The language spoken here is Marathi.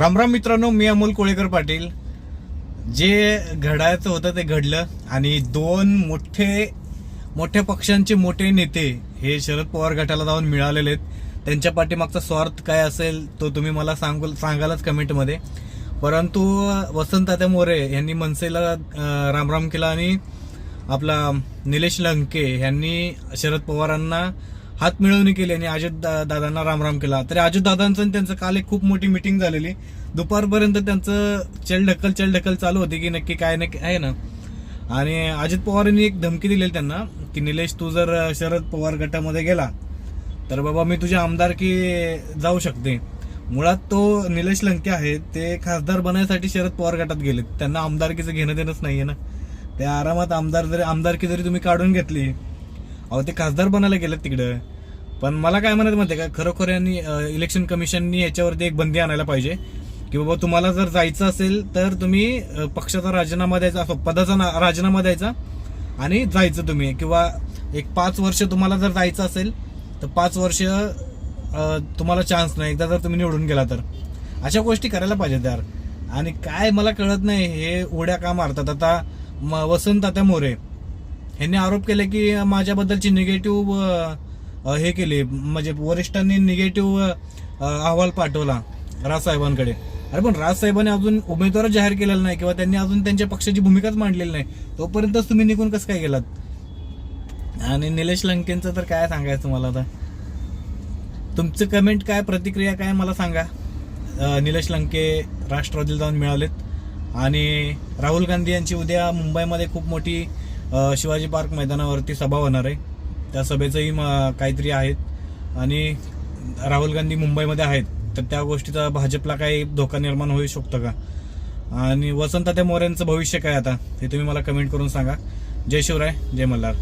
रामराम मित्रांनो मी अमोल कोळेकर पाटील. जे घडायचं होतं ते घडलं आणि दोन मोठे मोठ्या पक्षांचे मोठे नेते हे शरद पवार गटाला जाऊन मिळालेले आहेत. त्यांच्या पाठीमागचा स्वार्थ काय असेल तो तुम्ही मला सांगू सांगालच कमेंटमध्ये. परंतु वसंत मोरे यांनी मनसेला रामराम केला आणि आपला निलेश लंके यांनी शरद पवारांना हात मिळवणी केली आणि अजित दादांना रामराम केला. तरी अजित दादांचं आणि त्यांचं काल एक खूप मोठी मिटिंग झालेली. दुपारपर्यंत त्यांचं चलढकल चलढकल चालू होती की नक्की काय नक्की आहे ना. आणि अजित पवारांनी एक धमकी दिलेली त्यांना की निलेश तू जर शरद पवार गटामध्ये गेला तर बाबा मी तुझ्या आमदारकी जाऊ शकते. मुळात तो निलेश लंके आहे ते खासदार बनायसाठी शरद पवार गटात गेले त्यांना आमदारकीचं घेणं देणंच नाहीये ना. ते आरामात आमदार जरी आमदारकी जरी तुम्ही काढून घेतली अहो ते खासदार बनायला गेलेत तिकडं. पण मला काय म्हणत म्हणते का खरोखर यांनी इलेक्शन कमिशननी याच्यावरती एक बंदी आणायला पाहिजे. की बाबा तुम्हाला जर जायचं असेल तर तुम्ही पक्षाचा राजीनामा द्यायचा असो, पदाचा ना- राजीनामा द्यायचा आणि जायचं तुम्ही. किंवा एक पाच वर्ष तुम्हाला जर जायचं असेल तर पाच वर्ष तुम्हाला चान्स नाही. एकदा जर तुम्ही निवडून गेला तर. अशा गोष्टी करायला पाहिजेत यार. आणि काय मला कळत नाही हे उड्या का मारतात? आता म- वसंत आता मोरे. यांनी आरोप केले की माझ्याबद्दलची निगेटिव्ह हे केले. म्हणजे वरिष्ठांनी निगेटिव्ह अहवाल पाठवला राजसाहेबांकडे अरे पण राजसाहेबांनी अजून उमेदवार जाहीर केलेला नाही किंवा त्यांनी अजून त्यांच्या पक्षाची भूमिकाच मांडलेली नाही. तोपर्यंतच तुम्ही निघून कसं काय गेलात? आणि निलेश लंकेंचं तर काय सांगायचं मला आता? तुमचं कमेंट काय? प्रतिक्रिया काय? मला सांगा. निलेश लंके राष्ट्रवादीला जाऊन मिळालेत. आणि राहुल गांधी यांची उद्या मुंबईमध्ये खूप मोठी शिवाजी पार्क मैदानावरती सभा होणार आहे. त्या सभेचंही म- काहीतरी आहेत. आणि राहुल गांधी मुंबईमध्ये आहेत. तर त्या गोष्टीचा भाजपला काही धोका निर्माण होऊ शकतो का? आणि वसंत मोऱ्यांचं भविष्य काय आता? हे तुम्ही मला कमेंट करून सांगा. जय शिवराय जय मल्हार.